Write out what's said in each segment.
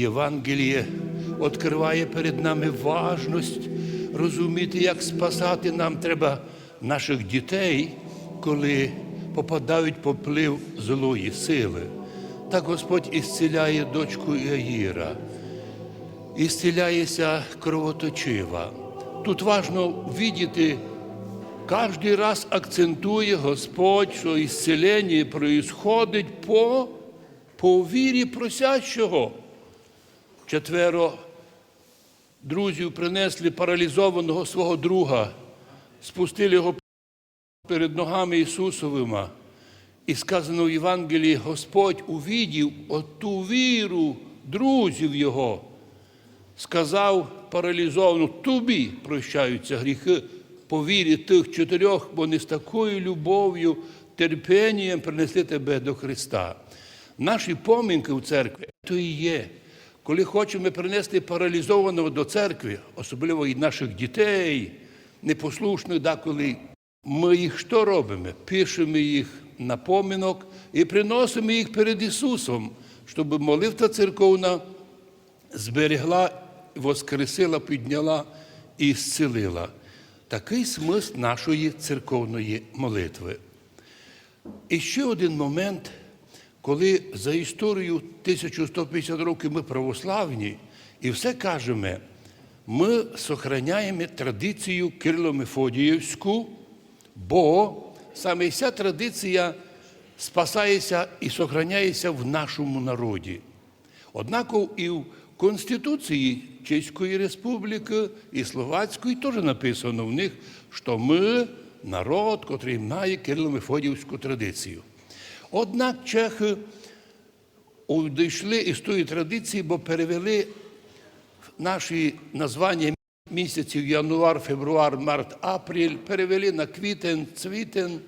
Євангеліє відкриває перед нами важність розуміти, як спасати нам треба наших дітей, коли попадають по вплив злої сили. Так Господь ісціляє дочку Іаїра, ісціляється кровоточива. Тут важно видіти, кожен раз акцентує Господь, що ісцілення происходить по, по вірі просящого. Четверо друзів принесли паралізованого свого друга, спустили його перед ногами Ісусовима. І сказано в Євангелії, Господь увидів оту віру друзів Його, сказав паралізовану, тобі прощаються гріхи по вірі тих чотирьох, бо не з такою любов'ю, терпінням принесли тебе до Христа. Наші поминки в церкві то і є. Коли хочемо принести паралізованого до церкви, особливо і наших дітей, непослушних, да, коли ми їх що робимо? Пишемо їх на поминок і приносимо їх перед Ісусом, щоб молитва церковна зберегла, воскресила, підняла і зцілила. Такий смисл нашої церковної молитви. І ще один момент, коли за історію 1150 років ми православні і все кажемо, ми сохраняємо традицію Кирило-Мефодіївську, бо саме ця традиція спасається і сохраняється в нашому народі. Однако і в Конституції Чеської Республіки і Словацької теж написано в них, що ми народ, котрий має Кирило-Мефодіївську традицію. Однак чехи дійшли із тої традиції, бо перевели наші названня місяців януар, февруар, март, апріль, перевели на квітень, цвітень,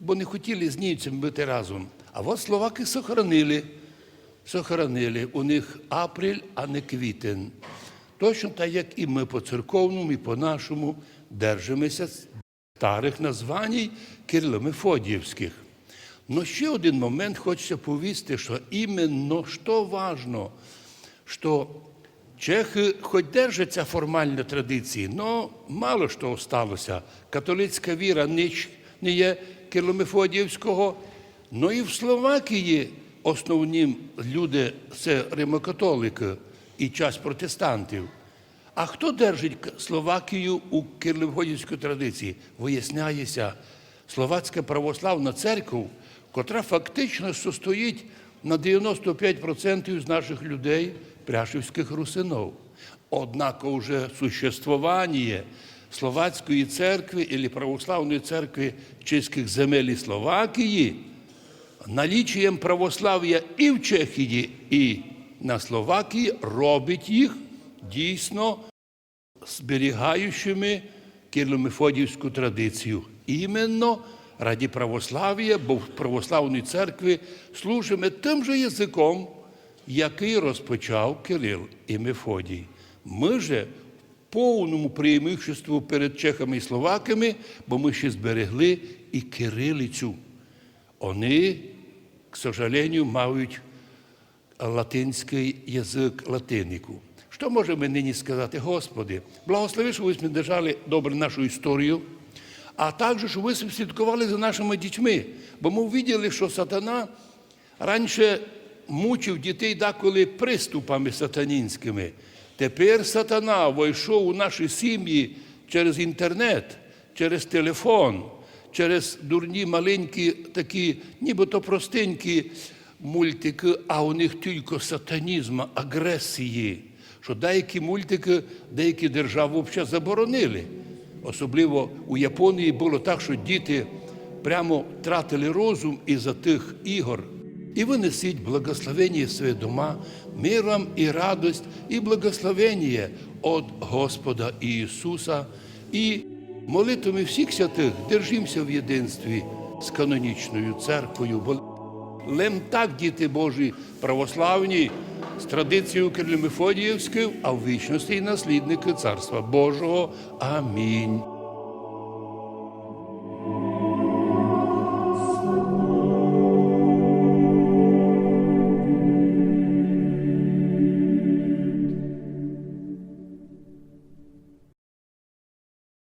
бо не хотіли з німцями бути разом. А от словаки сохранили, сохранили у них апріль, а не квітень. Точно так, як і ми по церковному, і по нашому держимося старих названь Кирило-Мефодіївських. Но ще один момент хочеться повісти, що іменно що важно, що чехи хоч держаться формально традиції, але мало що осталося. Католицька віра не, є Кирило-Мефодіївського, але і в Словакії основні люди це римокатолики і часть протестантів. А хто держить Словакію у Кирило-Мефодіївській традиції? Виясняється, Словацька православна церква, котра фактично состоїть на 95% з наших людей, пряшівських русинов. Однак уже существування Словацької церкви або православної церкви чеських земель і Словакії налічієм православ'я і в Чехії, і на Словакії робить їх дійсно зберігаючими Кирло-Мефодіївську традицію. Іменно раді православ'я, бо в православній церкві служимо тим же язиком, який розпочав Кирил і Мефодій. Ми же в повному преимуществу перед чехами і словаками, бо ми ще зберегли і кирилицю. Вони, к сожалению, мають латинський язик латинику. Що можемо нині сказати? Господи, благослови, що ви держали добре нашу історію, а також, що ви слідкували за нашими дітьми. Бо ми бачили, що сатана раніше мучив дітей деколи приступами сатанінськими. Тепер сатана войшов у наші сім'ї через інтернет, через телефон, через дурні маленькі такі, нібито простенькі мультики, а у них тільки сатанізм, агресії. Що деякі мультики, деякі держави взагалі заборонили. Особливо у Японії було так, що діти прямо тратили розум із-за тих ігор. І винесіть благословення в свої дома, мир і радость, і благословення від Господа Ісуса. І молитвами всіх святих держимося в єдинстві з канонічною церквою. Лем так, діти Божі, православні, з традицією Кирило-Мефодіївською, а в вічності і наслідники Царства Божого. Амінь.